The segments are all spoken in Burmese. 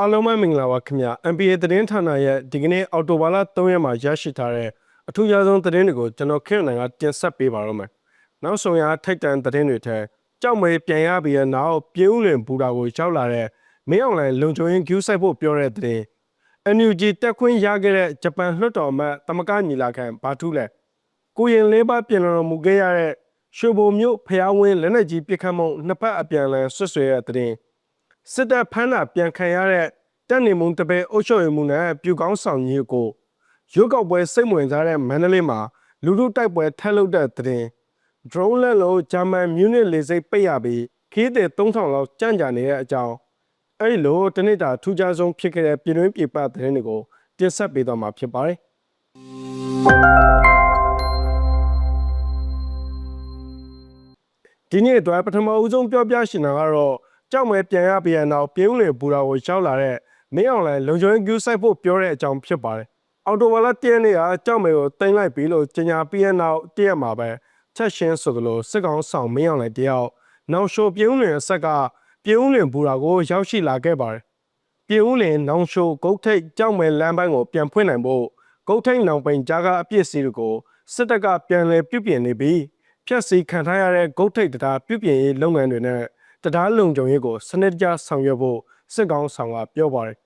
အားလုံးပဲမင်္ဂလာပါခင်ဗျာ NBA သတင်းဌာနရဲ့ဒီကနေ့အော်တိုဘာလ3ရက်မှာရရှိထားတဲ့အထူးခြားဆုံးသတင်းတွေကိုကျွန်တော်ခင်နိုင်ကတင်ဆက်ပေးပါတော့မယ်။နောက်ဆုံးရထိုက်တန်သတင်းတွေထဲကြောက်မေးပြန်ရပြီးတဲ့နောက်ပြင်းဦးလင်ဘူတာကိုရောက်လာတဲ့မင်းအောင်လှိုင်လုံခြုံရေး queue ဆိုင်ဖို့ပြောတဲ့သတင်း NUG တက်ခွင့်ရခဲ့တဲ့ဂျပန်လွှတ်တော်အမတ်တမကညီလာခံဘာထူးလဲကိုရင်လေးပါပြင်တော်မူခဲ့ရတဲ့ရွှေဘုံမြို့ဖျားဝင်းလက်နက်ကြီးပစ်ခတ်မှုနှစ်ဖက်အပြန်အလှန်ဆွတ်ဆွဲရတဲ့သတင်း စစ်တပ်ဖမ်းတာပြန်ခံရတဲ့တက်နေမုံတပည့်အုပ်ချုပ်ရေးမှုနဲ့ပြူကောင်းဆောင်ကြီးကိုရုပ်ောက်ပွဲစိတ်ဝင်စားတဲ့မန္တလေးမှာလူလူတိုက်ပွဲထက်လုပ်တဲ့တဲ့ drone လက်လို့ဂျာမန်မြူနစ်လေဆိပ်ပိတ်ရပြီးခီးတဲ့3000လောက်ကြန့်ကြာနေတဲ့အကြောင်းအဲ့ဒီလိုတနေ့တာထူးခြားဆုံးဖြစ်ခဲ့တဲ့ပြည်တွင်းပြည်ပသတင်းတွေကိုတင်ဆက်ပေးသွားမှာဖြစ်ပါတယ်ဒီနေ့အတွက်ပထမဦးဆုံးပြောပြရှင်တာကတော့ ကြောက်မဲပြန်ရပြန်ရနောက်ပြင်းဦးလေဘူတာကိုရောက်လာတဲ့မင်းအောင်လိုင်လုံခြုံရေး queue ဆိုင်ဖို့ပြောတဲ့အကြောင်းဖြစ်ပါတယ်အော်တိုဝါလာတည့်နေ့ကကြောက်မဲကိုတင်လိုက်ပြီးလို့ကြေညာပြီးတဲ့နောက်တည့်ရမှာပဲချက်ရှင်းဆိုသလိုစစ်ကောင်ဆောင်မင်းအောင်လိုင်တယောက်နောက်ရှိုးပြင်းဦးလင်အဆက်ကပြင်းဦးလင်ဘူတာကိုရောက်ရှိလာခဲ့ပါတယ်ပြင်းဦးလင်နောင်ရှိုးဂုတ်ထိတ်ကြောက်မဲလမ်းပိုင်းကိုပြန်ဖွင့်နိုင်ဖို့ဂုတ်ထိတ်နောင်ပိန်ကြားကအပြစ်စီတွေကိုစစ်တပ်ကပြန်လည်ပြုပြင်နေပြီးဖြတ်စီခံထားရတဲ့ဂုတ်ထိတ်တရားပြုပြင်ရေးလုပ်ငန်းတွေနဲ့ တရားလုံခြုံရေးကိုစနစ်တကျဆောင်ရွက်ဖို့စစ်ကောင်ဆောင်ကပြောပါတယ်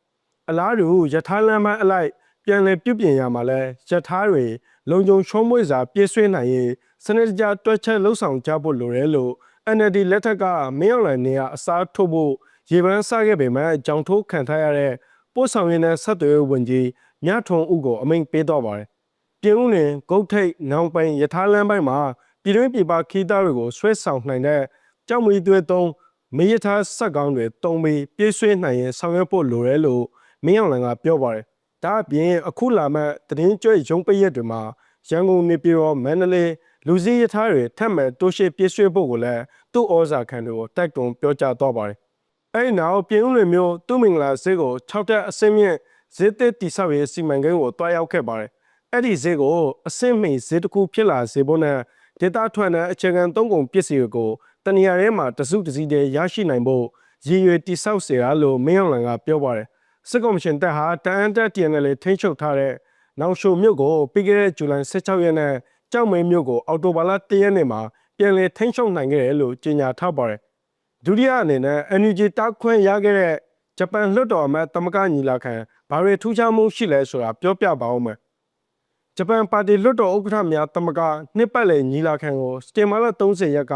အလားတူယထာလမ်းပိုင်းအလိုက်ပြန်လည်ပြုပြင်ရမှာလဲယထာတွေလုံခြုံချုံးမွေးစွာပြည့်စွဲနိုင်ရေးစနစ်တကျတွက်ချက်လှုပ်ဆောင်ကြဖို့လိုတယ်လို့ NLD လက်ထက်ကမင်းအောင်လှိုင်နေရအစားထိုးဖို့ရေပန်းစခဲ့ပေမဲ့ကြောင်ထိုးခံထားရတဲ့ပို့ဆောင်ရေးနဲ့ဆက်သွယ်ရေးဝန်ကြီးမြထွန်ဦးကိုအမိန့်ပေးတော့ပါတယ်။ပြည်ဦးလင်ဂုတ်ထိတ်နောင်ပိုင်ယထာလမ်းပိုင်းမှာပြည်တွင်းပြည်ပခီးသားတွေကိုဆွဲဆောင်နိုင်တဲ့ကြောက်မီသွဲသုံး မေးရထားဆက်ကောင်းတွေတုံးပြီးပြေးဆွေးနိုင်ရင်ဆောင်ရွက်ဖို့လိုတယ်လို့မင်းအောင်လှိုင်ကပြောပါတယ်။ဒါအပြင်အခုလာမဲ့သတင်းကြွရုံးပရက်တွေမှာရန်ကုန်နေပြည်တော်မန္တလေးလူစည်းရထားတွေထပ်မံတိုးရှိပြေးဆွေးဖို့ကိုလည်းသူ့ဩဇာခံတွေကိုတိုက်တွန်းပြောကြားတော့ပါတယ်။အဲဒီနောက်ပြည်ဦးလွင်မျိုးသူ့မင်္ဂလာဈေးကို6တက်အစင်းမြင့်ဈေးသစ်တိဆောက်ရေးစီမံကိန်းကိုတွားရောက်ခဲ့ပါတယ်။အဲ့ဒီဈေးကိုအစင်းမိဈေးတစ်ခုဖြစ်လာစေဖို့နဲ့ဒေတာထွက်တဲ့အခြေခံသုံးကုန်ပစ္စည်းတွေကို တနေရာထဲမှာတစုတစည်းတည်းရရှိနိုင်ဖို့ရည်ရွယ်တိဆောက်စေတာလို့မင်းအောင်လှိုင်ကပြောပါတယ်။စစ်ကော်မရှင်တပ်ဟာတန်အန်တက် TNL ထိန်းချုပ်ထားတဲ့နောက်ရှိုမြို့ကိုပြီးခဲ့တဲ့ဇူလိုင်16ရက်နေ့ကြောက်မဲမြို့ကိုအော်တိုဘာလ1ရက်နေ့မှာပြန်လည်ထိန်းချုပ်နိုင်ခဲ့တယ်လို့ကြေညာထားပါတယ်။ဒုတိယအနေနဲ့ NUG တောက်ခွင့်ရခဲ့တဲ့ဂျပန်လွှတ်တော်အမတ်တမကညီလာခံဘာတွေထူးခြားမှုရှိလဲဆိုတာပြောပြပါဦးမယ်။ဂျပန်ပါတီလွှတ်တော်ဥက္ကဋ္ဌများတမကနှစ်ပတ်လည်ညီလာခံကိုစတင်မာလ30ရက်က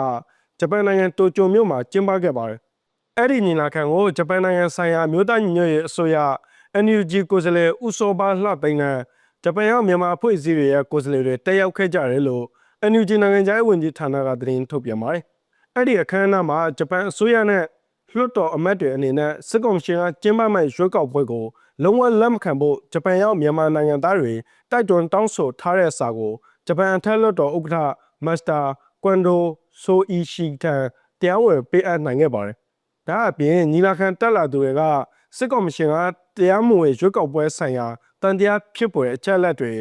ဂျပန်နိုင်ငံတိုကျိုမြို့မှာကျင်းပခဲ့ပါတယ်။အဲ့ဒီညီလာခံကိုဂျပန်နိုင်ငံဆိုင်ရာမြို့သားညီညွတ်ရေးအစိုးရ NUG ကိုယ်စားလှယ်ဦးစောပါလှသိန်းနဲ့ဂျပန်ရောက်မြန်မာအဖွဲ့အစည်းတွေရဲ့ကိုယ်စားလှယ်တွေတက်ရောက်ခဲ့ကြတယ်လို့ NUG နိုင်ငံခြားရေးဝန်ကြီးဌာနကသတင်းထုတ်ပြန်ပါတယ်။အဲ့ဒီအခမ်းအနားမှာဂျပန်အစိုးရနဲ့လွှတ်တော်အမတ်တွေအနေနဲ့စစ်ကောင်ရှင်ကကျင်းပမဲ့ရွေးကောက်ပွဲကိုလုံးဝလက်မခံဖို့ဂျပန်ရောက်မြန်မာနိုင်ငံသားတွေတိုက်တွန်းတောင်းဆိုထားတဲ့စာကိုဂျပန်အထက်လွှတ်တော်ဥက္ကဋ္ဌမစ္စတာ ကွမ်ဒိုဆိုအီရှီထံတရားဝင်ပေးအပ်နိုင်ခဲ့ပါတယ်။ဒါအပြင်ညီလာခံတက်လာသူတွေကစစ်ကော်မရှင်ကတရားမဝင်ရွေးကောက်ပွဲဆိုင်ရာတန်တရားဖြစ်ပေါ်တဲ့အချက်အလက်တွေ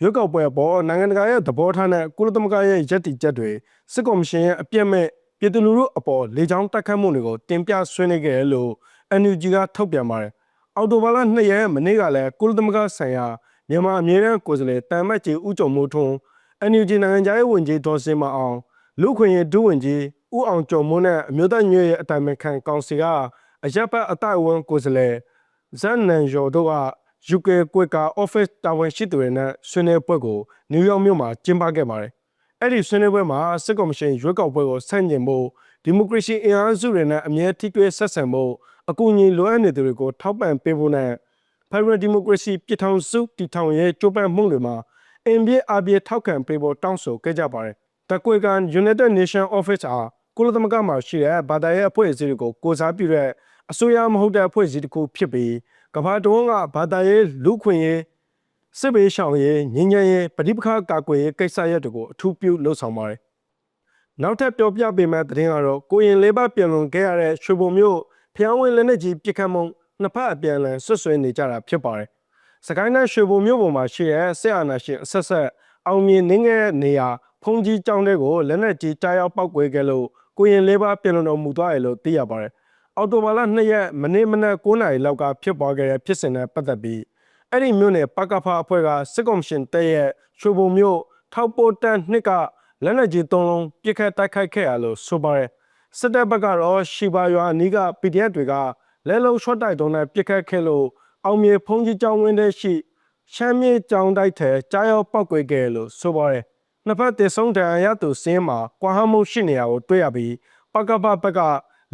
ရွေးကောက်ပွဲပေါ်နိုင်ငံတကာရဲ့သဘောထားနဲ့ကုလသမဂ္ဂရဲ့ရည်တည်ချက်တွေစစ်ကော်မရှင်ရဲ့အပြစ်မဲ့ပြည်သူလူထုအပေါ်လေကြောင်းတိုက်ခတ်မှုတွေကိုတင်ပြဆွေးနွေးခဲ့တယ်လို့ NUG ကထုတ်ပြန်ပါတယ်။အော်တိုဘာလ2ရက်မနေ့ကလည်းကုလသမဂ္ဂဆိုင်ရာမြန်မာအမြဲတမ်းကိုယ်စားလှယ်တမ်မတ်ကြီးဦးကျော်မိုးထွန်း NUG နိုင်ငံခြားရေးဝန်ကြီးဒေါ်စင်မအောင်လူခွင့်ရေးဒုဝန်ကြီးဦးအောင်ကျော်မိုးနဲ့အမျိုးသားညွရဲ့အတိုင်ပင်ခံကောင်စီကအရက်ပတ်အတိုက်အဝန်ကိုယ်စားလှယ်ဇန်နန်ယော်တို့က UK ကွက်က office တာဝန်ရှိသူတွေနဲ့ဆွေးနွေးပွဲကိုနယူးယောက်မြို့မှာကျင်းပခဲ့ပါတယ်။အဲ့ဒီဆွေးနွေးပွဲမှာစစ်ကော်မရှင်ရွေးကောက်ပွဲကိုဆန့်ကျင်ဖို့ဒီမိုကရေစီအင်အားစုတွေနဲ့အမြဲထိတွေ့ဆက်ဆံဖို့အကူအညီလိုအပ်နေသူတွေကိုထောက်ပံ့ပေးဖို့နဲ့ Federal Democracy ပြည်ထောင်စုတည်ထောင်ရေးကြိုးပမ်းမှုတွေမှာ အင်ပြည့်အပြည့်ထောက်ခံပေးဖို့တောင်းဆိုခဲ့ကြပါတယ်။တကွေကန် United Nation Office အားကုလသမဂ္ဂမှာရှိတဲ့ဘာသာရေးအဖွဲ့အစည်းတွေကိုကိုစားပြုတဲ့အစိုးရမဟုတ်တဲ့အဖွဲ့အစည်းတစ်ခုဖြစ်ပြီးကမ္ဘာတုံးကဘာသာရေးလူခွင့်ရေးစစ်ဘေးရှောင်ရေးငင်းငယ်ရေးပဋိပက္ခကာကွယ်ရေးကိစ္စရပ်တွေကိုအထူးပြုလှုပ်ဆောင်ပါတယ်။နောက်ထပ်ပြောပြပေးမယ့်သတင်းကတော့ကိုရင်လေးပါပြန်လွန်ခဲ့ရတဲ့ရွှေဘုံမြို့ဖျောင်းဝင်လက်နက်ကြီးပစ်ခတ်မှုနှစ်ဖက်အပြန်အလှန်ဆွတ်ဆွဲနေကြတာဖြစ်ပါတယ်။ စကိုင်းတိုင်းရွှေဘုံမြို့ပေါ်မှာရှိတဲ့ဆက်အာနာရှင်အဆက်ဆက်အောင်မြင်နေခဲ့တဲ့နေရာဖုန်ကြီးကျောင်းတွေကိုလက်နက်ကြီးကြားရောက်ပောက်ကွဲခဲ့လို့ကိုရင်လေးပါပြန်လွန်တော်မူသွားတယ်လို့သိရပါတယ်။အော်တိုဘာလ2ရက်မနေ့မနက်9နာရီလောက်ကဖြစ်ပွားခဲ့တဲ့ဖြစ်စဉ်နဲ့ပတ်သက်ပြီးအဲ့ဒီမြို့နယ်ပကဖအဖွဲ့ကစစ်ကော်မရှင်တပ်ရဲ့ရွှေဘုံမြို့ထောက်ပိုတန်းနှစ်ကလက်နက်ကြီးသုံးလုံးပစ်ခတ်တိုက်ခိုက်ခဲ့ရလို့ဆိုပါတယ်စစ်တပ်ဘက်ကတော့ရှီဘာရွာအနီးက PDF တွေကလဲလုံးရှော့တိုက်တုံးနဲ့ပစ်ခတ်ခဲ့လို့ အောင်မြေဖုံးကြီးကျောင်းဝင်းထဲရှိရှမ်းမြေကျောင်းတိုက်ထဲကြားရောက်ပောက်ကွေခဲ့လို့ဆိုပါတယ်နှစ်ဖက်တည်ဆုံးတဲ့ရသူစင်းမှာကွာဟမှုရှိနေရကိုတွေ့ရပြီးပကဖဘက်က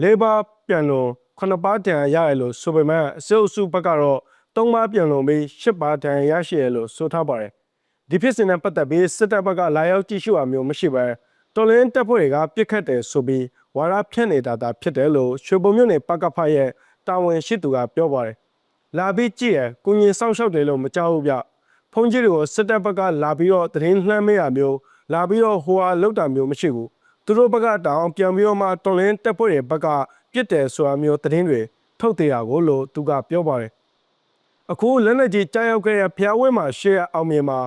လေဘာပြန်လို့ခုနှစ်ပါးတန်ရရလို့ဆိုပေမဲ့အစိုးစုဘက်ကတော့သုံးပါးပြန်လို့ပြီးရှစ်ပါးတန်ရရှိရလို့ဆိုထားပါတယ်ဒီဖြစ်စဉ်နဲ့ပတ်သက်ပြီးစစ်တပ်ဘက်ကလာရောက်ကြည့်ရှုအမျိုးမရှိပဲတော်လင်းတပ်ဖွဲ့တွေကပြစ်ခတ်တယ်ဆိုပြီးဝါရဖြန့်နေတာတာဖြစ်တယ်လို့ရွှေဘုံမြို့နယ်ပကဖရဲ့တာဝန်ရှိသူကပြောပါတယ် လာပြီးကြည့်ရကုငင်စောင့်ရှောက်တယ်လို့မကြောက်ဘူးဗျဖုန်ကြီးတွေကိုစစ်တပ်ဘက်ကလာပြီးတော့တရင်လှမ်းမေးရမျိုးလာပြီးတော့ဟိုဟာလောက်တာမျိုးမရှိဘူးသူတို့ဘက်ကတောင်ပြန်ပြီးတော့မှတော်လင်းတပ်ဖွဲ့တွေဘက်ကပြစ်တယ်ဆိုတာမျိုးသတင်းတွေထုတ်သေးတာကိုလို့သူကပြောပါတယ်အခုလက်လက်ကြီးကြားရောက်ခဲ့တဲ့ဖျားဝဲမှာရှေ့အောင်မြေမှာ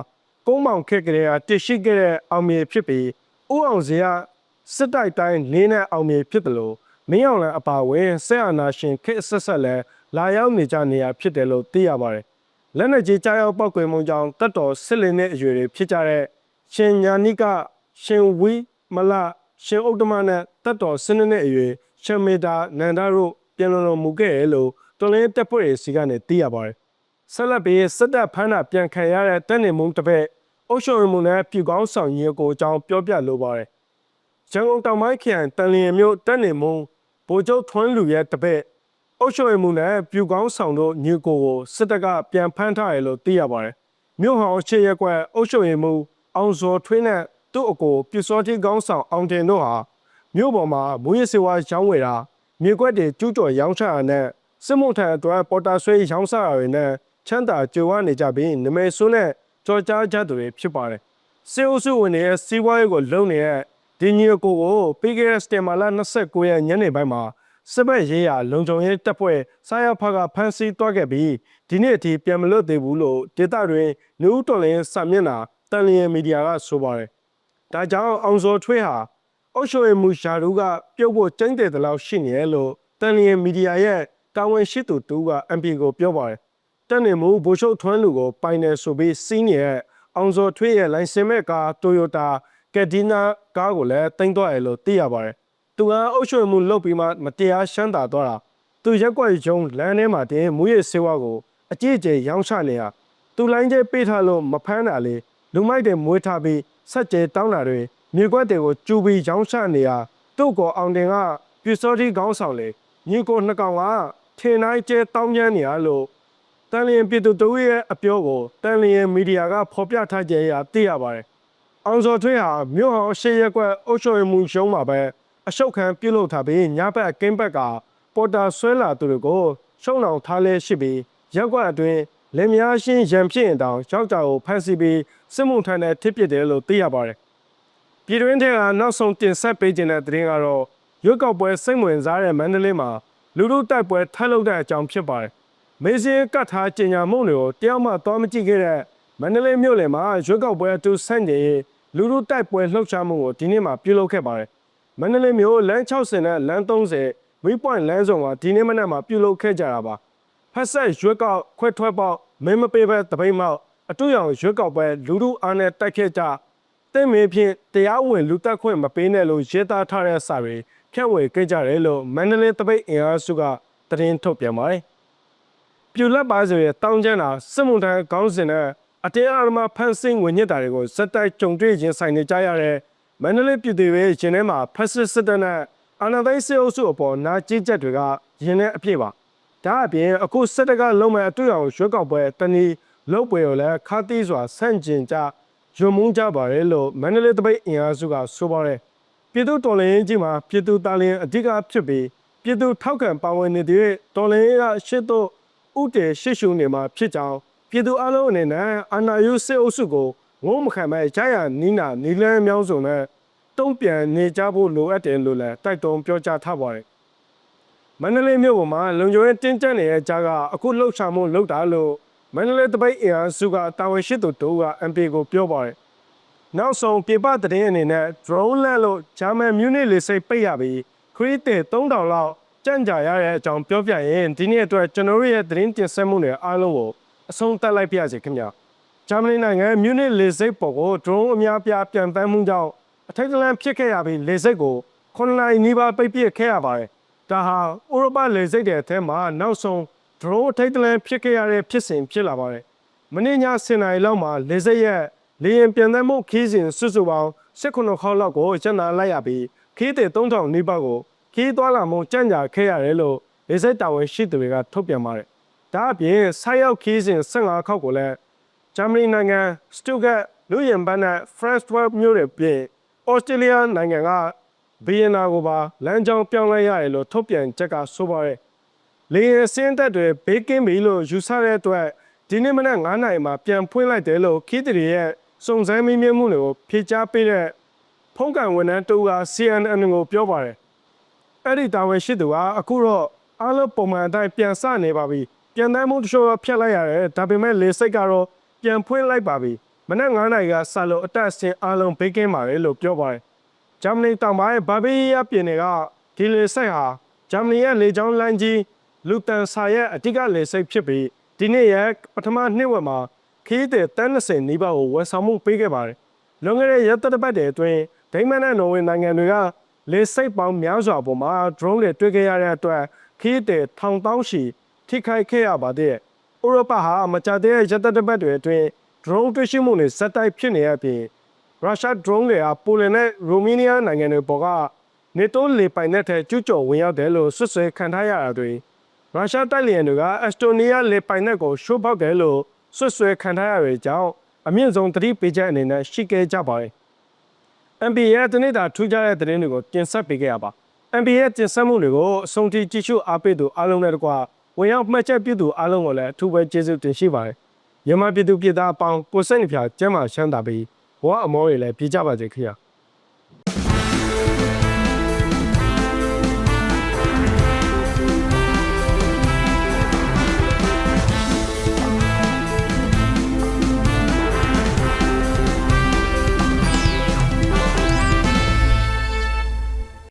ကုန်းမောင်ခက်ကလေးကတရှိခဲ့တဲ့အောင်မြေဖြစ်ပြီးဥအောင်စရာစစ်တိုက်တိုင်းလင်းတဲ့အောင်မြေဖြစ်တယ်လို့မင်းအောင်လန်အပါဝင်ဆက်အာနာရှင်ခက်ဆက်ဆက်လဲ လာရောက်နေကြနေရဖြစ်တယ်လို့သိရပါတယ်လက်လက်ကြီးကြားရောက်ပောက်ကွယ်မှုကြောင့်တတ်တော်စစ်လင်းတဲ့အရွယ်တွေဖြစ်ကြတဲ့ရှင်ညာနိကရှင်ဝီမလရှင်ဥဒ္ဓမနဲ့တတ်တော်စနစ်နဲ့အရွယ်ရှင်မေတာနန္ဒတို့ပြန်လည်တော်မူခဲ့ရလို့တော်လင်းတက်ဖွဲ့စီကနေသိရပါတယ်ဆက်လက်ပြီးစစ်တပ်ဖမ်းတာပြန်ခံရတဲ့တက်နေမှုတစ်ဖက်အုပ်ချုပ်မှုနဲ့ပြည်ကောင်းဆောင်ရေးကိုအကြောင်းပြောပြလိုပါတယ်ရန်ကုန်တောင်ပိုင်းခရိုင်တန်လျင်မြို့တက်နေမှုဗိုလ်ချုပ်ထွန်းလူရဲ့တပည့် အုပ်ချုပ်မှုနဲ့ပြည်ကောင်းဆောင်တို့ညီကိုကိုစစ်တပ်ကပြန်ဖမ်းထားရလို့သိရပါတယ်မြို့ဟောင်းချေရက်ကွက်အုပ်ချုပ်မှုအောင်စောထွင်းနဲ့သူ့အကိုပြစောတိကောင်းဆောင်အောင်တင်တို့ဟာမြို့ပေါ်မှာမူရစေဝါရောင်းဝယ်တာမြေကွက်တွေကျူးကျော်ရောင်းချတာနဲ့စစ်မှုထမ်းအတွက်ပေါ်တာဆွေးရောင်းစားတာတွေနဲ့ချမ်းသာကြွယ်ဝနေကြပြီးနမဲဆိုးနဲ့ကြော်ကြားကြသူတွေဖြစ်ပါတယ်စေအုပ်စုဝင်တွေရဲ့စီးပွားရေးကိုလုံနေတဲ့ဒီညီကိုကိုပြီးခဲ့တဲ့စတင်မာလာ29ရက်ညနေပိုင်းမှာ စစ်ဘက်ရေးရာလုံခြုံရေးတပ်ဖွဲ့စားရဖကဖမ်းဆီးသွားခဲ့ပြီးဒီနေ့အထိပြန်မလွတ်သေးဘူးလို့ဒေသတွင်လူဦးတော်လင်းစာမျက်နှာတန်လျင်မီဒီယာကဆိုပါတယ်။ဒါကြောင့်အောင်စောထွေးဟာအုတ်ရှိုရမှုရှာတို့ကပြုတ်ဖို့ကျင်းတဲ့တလောက်ရှိနေတယ်လို့တန်လျင်မီဒီယာရဲ့တာဝန်ရှိသူတူက MP ကိုပြောပါတယ်။တက်နေမှုဘိုးချုပ်ထွန်းလူကိုပိုင်တယ်ဆိုပြီးစီးနေတဲ့အောင်စောထွေးရဲ့လိုင်စင်မဲ့ကာတိုယိုတာကက်ဒီနာကားကိုလည်းတင်သွားတယ်လို့သိရပါတယ်။ သူကအုတ်ရှိုရမှုလုပ်ပြီးမှမတရားရှမ်းတာသွားတာသူရက်ွက်ရုံလမ်းထဲမှာတင်မူရစ်ဆေးဝါးကိုအကြည့်အကျယ်ရောင်းချနေရသူလိုင်းကျဲပေးထားလို့မဖမ်းတာလေလူမိုက်တွေမွေးထားပြီးဆက်ကျဲတောင်းတာတွေမြေကွက်တွေကိုကျူပြီးရောင်းချနေရသူ့ကိုအောင်တင်ကပြူစောတိခေါင်းဆောင်လေညီကိုနှစ်ကောင်ကထင်တိုင်းကျဲတောင်းကျမ်းနေရလို့တန်လျင်ပြည်သူတို့ရဲ့အပြောကိုတန်လျင်မီဒီယာကဖော်ပြထားကြရသိရပါတယ်အောင်စောထွေးဟာမြို့ဟောင်းရှေ့ရက်ကွက်အုပ်ချုပ်မှုရှုံးမှာပဲ အရှုပ်ခံပြုတ်လုထားပြီးညဘက်ကင်းဘက်ကပေါ်တာဆွဲလာသူတွေကိုရှုံလောင်ထားလဲရှိပြီးရက်ကွက်အတွင်းလင်မယားရှင်းရံဖြစ်ရင်တောင်ယောက်ျားကိုဖမ်းဆီးပြီးစစ်မှုထမ်းတဲ့တစ်ပစ်တယ်လို့သိရပါတယ်။ပြည်တွင်းထဲကနောက်ဆုံးတင်ဆက်ပေးခြင်းတဲ့သတင်းကတော့ရွက်ကောက်ပွဲစိတ်ဝင်စားတဲ့မန္တလေးမှာလူလူတိုက်ပွဲထပ်လုပ်တဲ့အကြောင်းဖြစ်ပါတယ်။မေးစင်းကတ်ထားကြင်ညာမှုတွေကိုတယောက်မှသွားမကြည့်ခဲ့တဲ့မန္တလေးမြို့လယ်မှာရွက်ကောက်ပွဲအတူဆန့်ကျင်ရေးလူလူတိုက်ပွဲလှုပ်ရှားမှုကိုဒီနေ့မှပြုလုပ်ခဲ့ပါတယ်။ မန္တလေးမြို့လမ်း60နဲ့လမ်း30 waypoint လမ်းဆောင်မှာဒီနေ့မနက်မှာပြုလုပ်ခဲ့ကြတာပါ။ဖက်ဆက်ရွက်ကောက်ခွဲထွက်ပေါက်မင်းမပေးပဲတပိတ်မောက်အတူရောင်ရွက်ကောက်ပွဲလူလူအားနဲ့တိုက်ခဲ့ကြတဲ့မင်းဖြင့်တရားဝင်လူတက်ခွင့်မပေးနဲ့လို့ရေးသားထားတဲ့စာတွေဖြန့်ဝေခဲ့ကြတယ်လို့မန္တလေးတပိတ်အင်အားစုကသတင်းထုတ်ပြန်ပါတယ်။ပြူလက်ပါဆိုရဲ့တောင်းကျမ်းတာစစ်မှုထမ်းခေါင်းစဉ်နဲ့အတင်းအဓမ္မဖန်ဆင်းဝင်ညစ်တာတွေကိုစက်တိုက်ကြုံတွေ့ခြင်းဆိုင်နေကြရတဲ့ မန္တလေးပြည်သူတွေရင်ထဲမှာဖက်စစ်စစ်တပ်နဲ့အာဏာသိမ်းစစ်အုပ်စုအပေါ်နာကျင်ချက်တွေကရင်ထဲအပြည့်ပါ။ဒါအပြင်အခုစစ်တပ်ကလုံးမဲ့အတွေ့အကြုံရွက်ကောက်ပွဲတနည်းလုတ်ပွဲကိုလည်းခါတီးစွာဆန့်ကျင်ကြယုံမုန်းကြပါတယ်လို့မန္တလေးတပိတ်အင်အားစုကဆိုပါတယ်ပြည်သူတော်လှန်ရေးကြီးမှာပြည်သူတာလင်အဓိကဖြစ်ပြီးပြည်သူထောက်ခံပါဝင်နေတဲ့တော်လှန်ရေးကရှစ်တို့ဥတည်ရှစ်ရှုနေမှာဖြစ်ကြောင်းပြည်သူအလုံးအနေနဲ့အာဏာယူစစ်အုပ်စုကို ငုံမခံမဲ့ဂျာယာနီနာနီလန်းမြောင်းစုံနဲ့တုံ့ပြန်နေကြဖို့လိုအပ်တယ်လို့လည်းတိုက်တွန်းပြောကြားထားပါတယ်မန္တလေးမြို့ပေါ်မှာလုံခြုံရေးတင်းကျပ်နေတဲ့ကြားကအခုလှုပ်ရှားမှုလှုပ်တာလို့မန္တလေးတပိတ်အင်အားစုကတာဝန်ရှိသူတို့က MP ကိုပြောပါတယ်။နောက်ဆုံးပြပသတင်းအနေနဲ့ drone လက်လို့ဂျာမန်မြူနစ်လေဆိပ်ပိတ်ရပြီးခရီးသည်3000လောက်ကြံ့ကြာရတဲ့အကြောင်းပြောပြရင်ဒီနေ့အတွက်ကျွန်တော်တို့ရဲ့သတင်းတင်ဆက်မှုတွေအားလုံးကိုအဆုံးသတ်လိုက်ပါရစေခင်ဗျာ ဂျာမနီနိုင်ငံမြူနစ်လေဆိပ်ပေါ်ကို drone အများပြားပြန်ပန်းမှုကြောင့်အထိတ်တလန့်ဖြစ်ခဲ့ရပြီးလေဆိပ်ကိုခုနှစ်နာရီနီးပါးပိတ်ပစ်ခဲ့ရပါတယ်ဒါဟာဥရောပလေဆိပ်တွေအထက်မှာနောက်ဆုံး drone အထိတ်တလန့်ဖြစ်ခဲ့ရတဲ့ဖြစ်စဉ်ဖြစ်လာပါတယ်မနေ့ည7နာရီလောက်မှာလေဆိပ်ရဲ့လေယာဉ်ပြန်သန်းမှုခီးစဉ်စုစုပေါင်း18ခေါက်လောက်ကိုကျန်နာလိုက်ရပြီးခီးတဲ့3000နီးပါးကိုခီးသွားလာမှုကြံ့ကြာခဲ့ရတယ်လို့လေဆိပ်တာဝန်ရှိသူတွေကထုတ်ပြန်ပါတယ်။ဒါအပြင်ဆိုက်ရောက်ခီးစဉ်15ခေါက်ကိုလည်း ဂျာမနီနိုင်ငံစတူဂတ်လူယင်ဘန်နဲ့ France 12မြို့တွေပြင်ဩစတြေးလျနိုင်ငံကဗီယင်နာကိုပါလမ်းကြောင်းပြောင်းလဲရတယ်လို့ထုတ်ပြန်ချက်ကဆိုပါတယ်။လေယာဉ်စင်းသက်တွေဘေးကင်းပြီလို့ယူဆတဲ့အတွက်ဒီနေ့မနက်9နာရီမှာပြန်ဖွင့်လိုက်တယ်လို့ခီးတရီရဲ့စုံစမ်းမင်းမြမှုတွေကိုဖြေကြားပေးတဲ့ဖုံးကန်ဝန်ထမ်းတူက CNN ကိုပြောပါတယ်။အဲ့ဒီတာဝန်ရှိသူကအခုတော့အားလုံးပုံမှန်အတိုင်းပြန်စနေပါပြီပြန်တမ်းမှုတချို့တော့ဖျက်လိုက်ရတယ်ဒါပေမဲ့လေစိတ်ကတော့ ပြန်ဖွင့်လိုက်ပါပြီမနက်9နာရီကစလို့အတက်အဆင်းအားလုံးဘေးကင်းပါတယ်လို့ပြောပါတယ်ဂျာမနီတောင်ပိုင်းဘာဗီးယားပြည်နယ်ကဒီလေစိတ်ဟာဂျာမနီရဲ့လေကြောင်းလမ်းကြီးလူတန်ဆာရဲ့အဓိကလေစိတ်ဖြစ်ပြီးဒီနေ့ရဲ့ပထမနှစ်ဝက်မှာခီးတဲ့တန်း20နီးပါးကိုဝန်ဆောင်မှုပေးခဲ့ပါတယ်လွန်ခဲ့တဲ့ရက်သတ္တပတ်တွေအတွင်းဒိန်းမတ်နဲ့နော်ဝေနိုင်ငံတွေကလေစိတ်ပေါင်းများစွာပေါ်မှာ drone တွေတွေ့ခဲ့ရတဲ့အတွက်ခီးတဲ့ထောင်တောင်းရှီထိခိုက်ခဲ့ရပါတဲ့။ ဥရောပဟာမကြတဲ့ရက်သက်တစ်ပတ်တွေအတွင်း drone တွေ့ရှိမှုတွေစက်တိုက်ဖြစ်နေရပြီးရုရှား drone တွေကပိုလန်နဲ့ရိုမေးနီးယားနိုင်ငံတွေပေါ်ကနေတိုးလေပိုင်နက်ထဲကျူးကျော်ဝင်ရောက်တယ်လို့ဆွဆွဲခံထားရတာတွေရုရှားတိုက်လျင်တွေကအက်စတိုနီးယားလေပိုင်နက်ကိုရှိုးပေါက်တယ်လို့ဆွဆွဲခံထားရတဲ့ကြောင့်အမြင့်ဆုံးသတိပေးချက်အနေနဲ့ရှိခဲ့ကြပါတယ်။ MBA ရဲ့တနေ့တာထူးခြားတဲ့သတင်းတွေကိုတင်ဆက်ပေးခဲ့ရပါ MBA ရဲ့တင်ဆက်မှုတွေကိုအဆုံးထိကြည့်ရှုအားပေးသူအားလုံးနဲ့တကွာ ဝင်ရောက်မှတ်ချက်ပြုသူအားလုံးကိုလည်းအထူးပဲကျေးဇူးတင်ရှိပါတယ်မြန်မာပြည်သူပြည်သားအပေါင်းကိုစိတ်နှပြကျမ်းမာချမ်းသာပြီးဘဝအမောတွေလည်းပြည့်ကြပါစေခင်ဗျာ